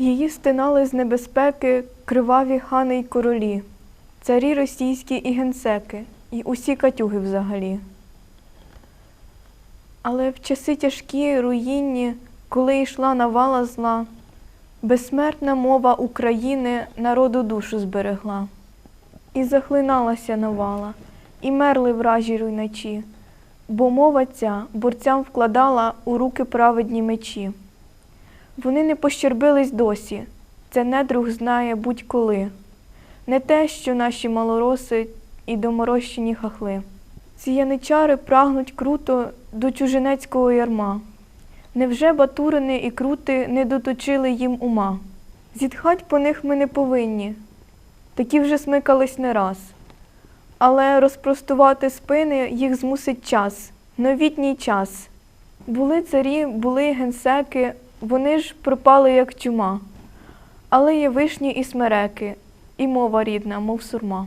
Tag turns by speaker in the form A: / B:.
A: Її стинали з небезпеки криваві хани й королі, царі російські і генсеки, і усі катюги взагалі. Але в часи тяжкі, руїнні, коли йшла навала зла, безсмертна мова України народу душу зберегла. І захлиналася навала, і мерли вражі руйначі, бо мова ця борцям вкладала у руки праведні мечі. Вони не пощербились досі, це недруг знає будь-коли. Не те, що наші малороси і доморощені хахли. Ці яничари прагнуть круто до чужинецького ярма. Невже батурини і крути не доточили їм ума? Зітхать по них ми не повинні, такі вже смикались не раз. Але розпростувати спини їх змусить час, новітній час. Були царі, були генсеки, вони ж пропали як чума. Але є вишні і смереки, і мова рідна, мов сурма.